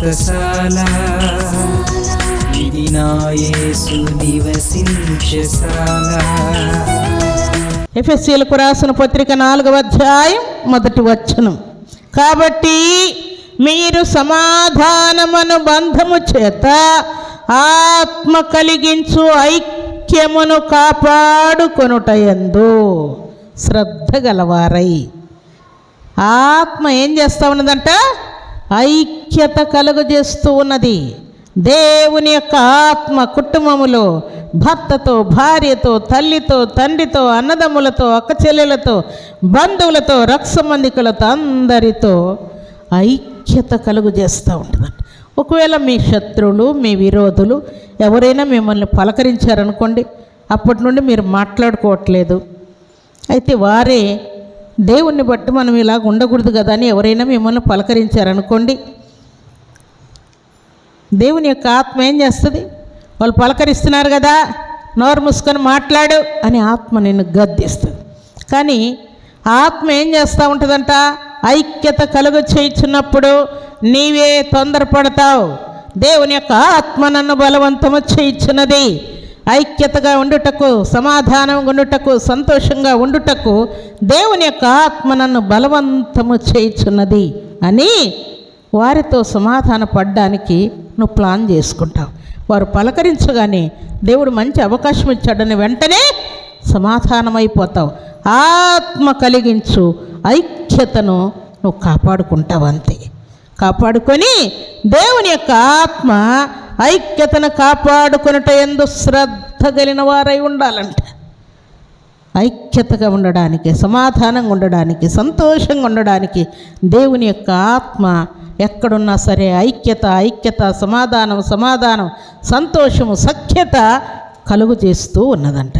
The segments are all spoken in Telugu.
వ్రతశాల ఇది నివసించశాల ఎఫ్ఎస్సీలకు రాసిన పత్రిక నాలుగవ అధ్యాయం మొదటి వచ్చనం కాబట్టి మీరు సమాధానమను బంధము చేత ఆత్మ కలిగించు ఐక్యమును కాపాడుకొనుటయందు శ్రద్ధ గలవారై. ఆత్మ ఏం చేస్తా ఉన్నదంట? ఐక్యత కలుగజేస్తూ ఉన్నది. దేవుని యొక్క ఆత్మ కుటుంబములో భర్తతో భార్యతో తల్లితో తండ్రితో అన్నదమ్ములతో అక్క చెల్లెలతో బంధువులతో రక్షమందికులతో అందరితో ఐక్యత కలుగు చేస్తూ ఉంటుందంట. ఒకవేళ మీ శత్రువులు మీ విరోధులు ఎవరైనా మిమ్మల్ని పలకరించారనుకోండి అప్పటి నుండి మీరు మాట్లాడుకోవట్లేదు. అయితే వారే దేవుణ్ణి బట్టి మనం ఇలాగ ఉండకూడదు కదా అని ఎవరైనా మిమ్మల్ని పలకరించారనుకోండి. దేవుని యొక్క ఆత్మ ఏం చేస్తుంది? వాళ్ళు పలకరిస్తున్నారు కదా నోరు మూసుకొని మాట్లాడు అని ఆత్మ నిన్ను గద్దిస్తుంది. కానీ ఆత్మ ఏం చేస్తూ ఉంటుందంట? ఐక్యత కలుగు చేయించున్నప్పుడు నీవే తొందరపడతావు. దేవుని యొక్క ఆత్మ నన్ను బలవంతము చేయించున్నది. ఐక్యతగా ఉండుటకు సమాధానం ఉండుటకు సంతోషంగా ఉండుటకు దేవుని యొక్క ఆత్మ నన్ను బలవంతము చేయుచున్నది అని వారితో సమాధాన పడ్డానికి నువ్వు ప్లాన్ చేసుకుంటావు. వారు పలకరించగానే దేవుడు మంచి అవకాశం ఇచ్చాడని వెంటనే సమాధానమైపోతావు. ఆత్మ కలిగించు ఐక్యతను నువ్వు కాపాడుకుంటావు అంతే. కాపాడుకొని దేవుని యొక్క ఆత్మ ఐక్యతను కాపాడుకున్నట ఎందు శ్రద్ధ కలిగిన వారై ఉండాలంట. ఐక్యతగా ఉండడానికి సమాధానంగా ఉండడానికి సంతోషంగా ఉండడానికి దేవుని యొక్క ఆత్మ ఎక్కడున్నా సరే ఐక్యత ఐక్యత సమాధానం సమాధానం సంతోషము సఖ్యత కలుగు చేస్తూ ఉన్నదంట.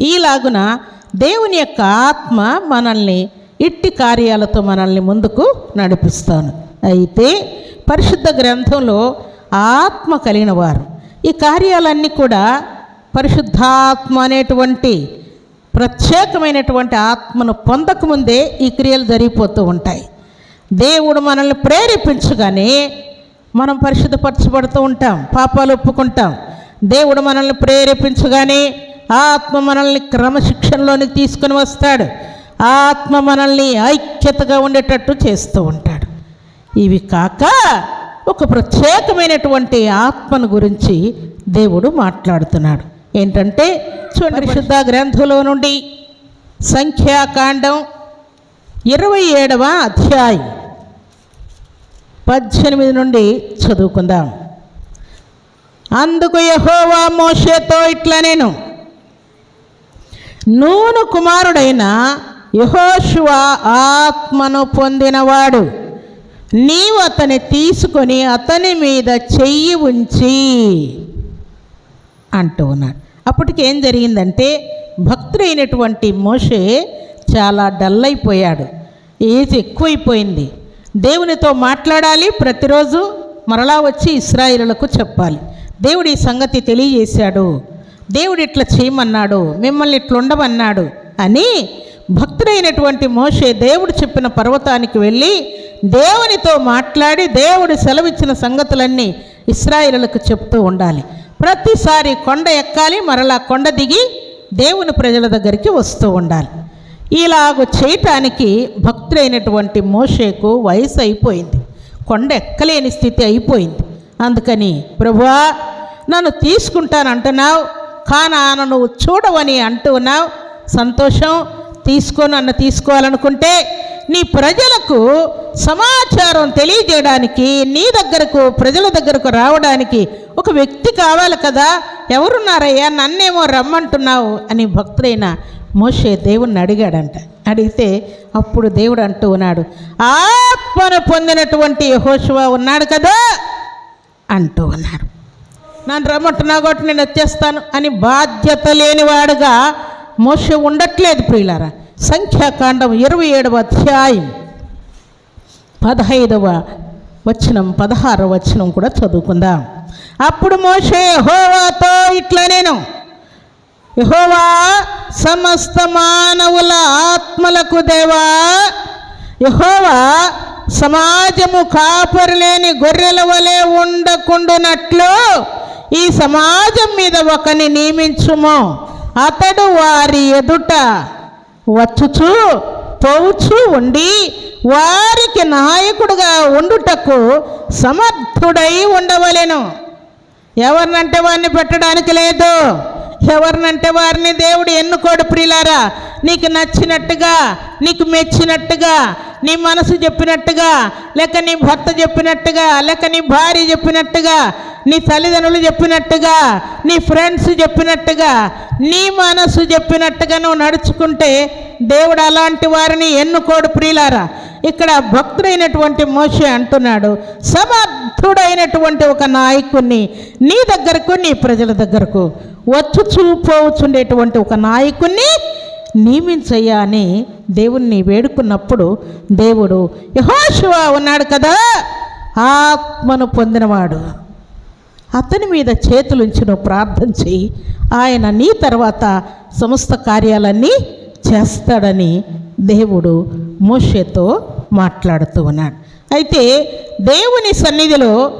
ఈలాగున దేవుని యొక్క ఆత్మ మనల్ని ఇట్టి కార్యాలతో మనల్ని ముందుకు నడిపిస్తాను. అయితే పరిశుద్ధ గ్రంథంలో ఆత్మ కలిగిన వారు. ఈ కార్యాలన్నీ కూడా పరిశుద్ధాత్మ అనేటువంటి ప్రత్యేకమైనటువంటి ఆత్మను పొందకముందే ఈ క్రియలు జరిగిపోతూ ఉంటాయి. దేవుడు మనల్ని ప్రేరేపించగానే మనం పరిశుద్ధపరచబడుతూ ఉంటాం పాపాలు ఒప్పుకుంటాం. దేవుడు మనల్ని ప్రేరేపించగానే ఆత్మ మనల్ని క్రమశిక్షణలోనికి తీసుకొని వస్తాడు. ఆత్మ మనల్ని ఐక్యతగా ఉండేటట్టు చేస్తూ ఉంటాడు. ఇవి కాక ఒక ప్రత్యేకమైనటువంటి ఆత్మను గురించి దేవుడు మాట్లాడుతున్నాడు. ఏంటంటే చూడండి పరిశుద్ధ గ్రంథంలో నుండి సంఖ్యాకాండం ఇరవై ఏడవ అధ్యాయం పద్దెనిమిది నుండి చదువుకుందాం. అందుకు యహోవా మోషేతో ఇట్లా నేను నూను కుమారుడైన యహోశువ ఆత్మను పొందినవాడు. నీవు అతని తీసుకొని అతని మీద చెయ్యి ఉంచి అంటూ ఉన్నాడు. అప్పటికి ఏం జరిగిందంటే భక్తుడైనటువంటి మోషే చాలా డల్ అయిపోయాడు. ఏజ్ ఎక్కువైపోయింది. దేవునితో మాట్లాడాలి ప్రతిరోజు మరలా వచ్చి ఇస్రాయిలకు చెప్పాలి. దేవుడు ఈ సంగతి తెలియజేశాడు. దేవుడు ఇట్లా చేయమన్నాడు మిమ్మల్ని ఇట్లా ఉండమన్నాడు. అని భక్తుడైనటువంటి మోషే దేవుడు చెప్పిన పర్వతానికి వెళ్ళి దేవునితో మాట్లాడి దేవుడు సెలవిచ్చిన సంగతులన్నీ ఇస్రాయిలకు చెప్తూ ఉండాలి. ప్రతిసారి కొండ ఎక్కాలి మరలా కొండ దిగి దేవుని ప్రజల దగ్గరికి వస్తూ ఉండాలి. ఇలాగ చేయటానికి భక్తుడైనటువంటి మోషేకు వయసు అయిపోయింది. కొండ ఎక్కలేని స్థితి అయిపోయింది. అందుకని ప్రభువా నన్ను తీసుకుంటానంటున్నావు కానా నువ్వు చూడవని అంటున్నావు సంతోషం తీసుకొని అన్న తీసుకోవాలనుకుంటే నీ ప్రజలకు సమాచారం తెలియజేయడానికి నీ దగ్గరకు ప్రజల దగ్గరకు రావడానికి ఒక వ్యక్తి కావాలి కదా. ఎవరున్నారయ్యా? నన్నేమో రమ్మంటున్నావు అని భక్తుడైన మోషే దేవుణ్ణి అడిగాడంట. అడిగితే అప్పుడు దేవుడు అంటూ ఉన్నాడు ఆత్మను పొందినటువంటి యెహోషువ ఉన్నాడు కదా అంటూ ఉన్నాడు నన్ను రమ్మంటున్నా కాబట్టి నేను వచ్చేస్తాను అని బాధ్యత లేనివాడుగా మోషే ఉండట్లేదు ప్రియులారా. సంఖ్యాకాండం ఇరవై ఏడవ అధ్యాయం పదహైదవ వచనం పదహార వచనం కూడా చదువుకుందాం. అప్పుడు మోసే యహోవాతో ఇట్లా నేను యహోవా సమస్త మానవుల ఆత్మలకు దేవా యహోవా సమాజము కాపరిలేని గొర్రెల వలె ఉండకుండునట్లు ఈ సమాజం మీద ఒకని నియమించుము. అతడు వారి ఎదుట వచ్చుచు పోవచ్చు ఉండి వారికి నాయకుడుగా ఉండుటకు సమర్థుడై ఉండవలెను. ఎవరినంటే వారిని పెట్టడానికి లేదు. ఎవరినంటే వారిని దేవుడు ఎన్నుకోడు ప్రియులారా. నీకు నచ్చినట్టుగా నీకు మెచ్చినట్టుగా నీ మనసు చెప్పినట్టుగా లేక నీ భర్త చెప్పినట్టుగా లేక నీ భార్య చెప్పినట్టుగా నీ తల్లిదండ్రులు చెప్పినట్టుగా నీ ఫ్రెండ్స్ చెప్పినట్టుగా నీ మనసు చెప్పినట్టుగా నువ్వు నడుచుకుంటే దేవుడు అలాంటి వారిని ఎన్నుకోడు ప్రియులారా. ఇక్కడ భక్తుడైనటువంటి మోషే అంటున్నాడు సమర్థుడైనటువంటి ఒక నాయకుణ్ణి నీ దగ్గరకు నీ ప్రజల దగ్గరకు వచ్చు చూపోవచ్చుండేటువంటి ఒక నాయకుణ్ణి నియమించయ్యా అని దేవుణ్ణి వేడుకున్నప్పుడు దేవుడు యహోశివ ఉన్నాడు కదా ఆత్మను పొందినవాడు. అతని మీద చేతులుంచి నువ్వు ప్రార్థన చెయ్యి. ఆయన నీ తర్వాత సమస్త కార్యాలన్నీ చేస్తాడని దేవుడు మోషేతో మాట్లాడుతూ ఉన్నాడు. అయితే దేవుని సన్నిధిలో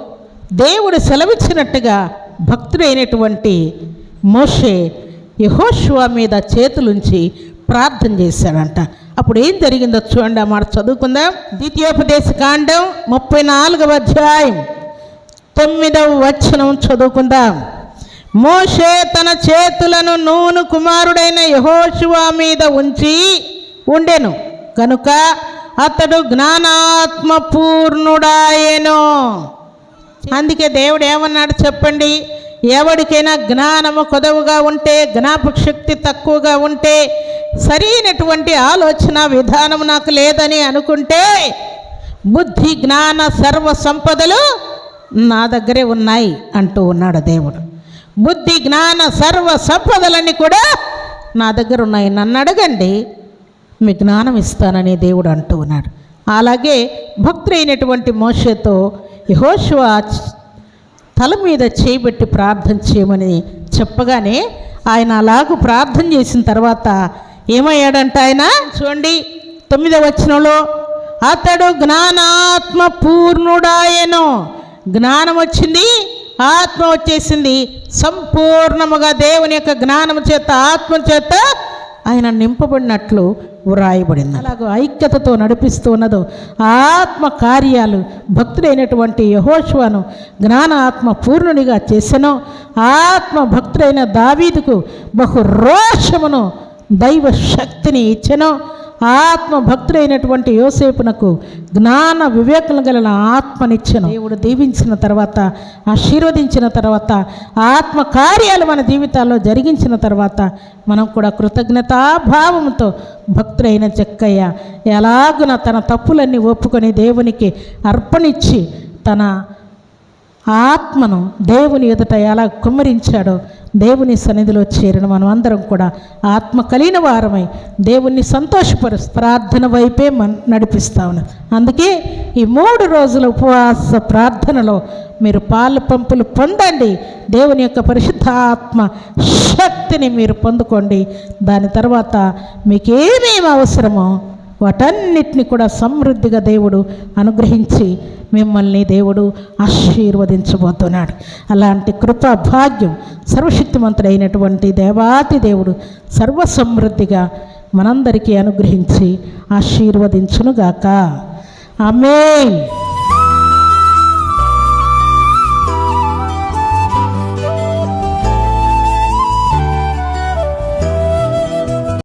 దేవుడు సెలవిచ్చినట్టుగా భక్తుడైనటువంటి మోషే యహోశివా మీద చేతులుంచి ప్రార్థన చేశాడంట. అప్పుడు ఏం జరిగిందో చూడండి మాట చదువుకుందాం. ద్వితీయోపదేశ కాండం ముప్పై నాలుగవ అధ్యాయం. తొమ్మిదవ వచనం చదువుకుందాం. మోషే తన చేతులను నూను కుమారుడైన యహోశివ మీద ఉంచి ఉండెను. కనుక అతడు జ్ఞానాత్మపూర్ణుడాయను అందుకే దేవుడు ఏమన్నాడు చెప్పండి? ఎవరికైనా జ్ఞానము కొదవుగా ఉంటే జ్ఞాపక శక్తి తక్కువగా ఉంటే సరైనటువంటి ఆలోచన విధానం నాకు లేదని అనుకుంటే బుద్ధి జ్ఞాన సర్వ సంపదలు నా దగ్గరే ఉన్నాయి అంటూ ఉన్నాడు దేవుడు. బుద్ధి జ్ఞాన సర్వ సంపదలన్నీ కూడా నా దగ్గర ఉన్నాయి. నన్ను అడగండి మీ జ్ఞానం ఇస్తానని దేవుడు అంటూ ఉన్నాడు. అలాగే భక్తులైనటువంటి మోషతో యహోశివ తల మీద చేయబెట్టి ప్రార్థన చేయమని చెప్పగానే ఆయన అలాగూ ప్రార్థన చేసిన తర్వాత ఏమయ్యాడంట ఆయన? చూడండి తొమ్మిదవ వచనంలో అతడు జ్ఞానాత్మ పూర్ణుడాయను జ్ఞానం వచ్చింది ఆత్మ వచ్చేసింది. సంపూర్ణముగా దేవుని యొక్క జ్ఞానం చేత ఆత్మ చేత ఆయన నింపబడినట్లు వ్రాయబడింది. అలాగ ఐక్యతతో నడిపిస్తూ ఉన్నదో ఆత్మ కార్యాలు భక్తుడైనటువంటి యహోశ్వను జ్ఞాన ఆత్మ పూర్ణునిగా చేసెను ఆత్మ భక్తుడైన దావీదుకు బహు రోషమును దైవ శక్తిని ఇచ్చెను ఆత్మ భక్తుడైనటువంటి యోసేపునకు జ్ఞాన వివేకం గల ఆత్మనిచ్చిన. దేవుడు దీవించిన తర్వాత ఆశీర్వదించిన తర్వాత ఆత్మ కార్యాలు మన జీవితాల్లో జరిగించిన తర్వాత మనం కూడా కృతజ్ఞతాభావంతో భక్తుడైన చెక్కయ్య ఎలాగున తన తప్పులన్నీ ఒప్పుకొని దేవునికి అర్పణిచ్చి తన ఆత్మను దేవుని ఎదుట ఎలా కుమ్మరించాడో దేవుని సన్నిధిలో చేరిన మనం అందరం కూడా ఆత్మ కలిగిన వారమై దేవుణ్ణి సంతోషపరు ప్రార్థన వైపే మన నడిపిస్తా అందుకే ఈ మూడు రోజుల ఉపవాస ప్రార్థనలో మీరు పాలు పంపులు పొందండి. దేవుని యొక్క పరిశుద్ధ ఆత్మ శక్తిని మీరు పొందుకోండి. దాని తర్వాత మీకు ఏమేమి అవసరమో వాటన్నిటిని కూడా సమృద్ధిగా దేవుడు అనుగ్రహించి మిమ్మల్ని దేవుడు ఆశీర్వదించబోతున్నాడు. అలాంటి కృప భాగ్యం సర్వశక్తిమంతుడైనటువంటి దేవాతి దేవుడు సర్వసమృద్ధిగా మనందరికీ అనుగ్రహించి ఆశీర్వదించునుగాక. ఆమె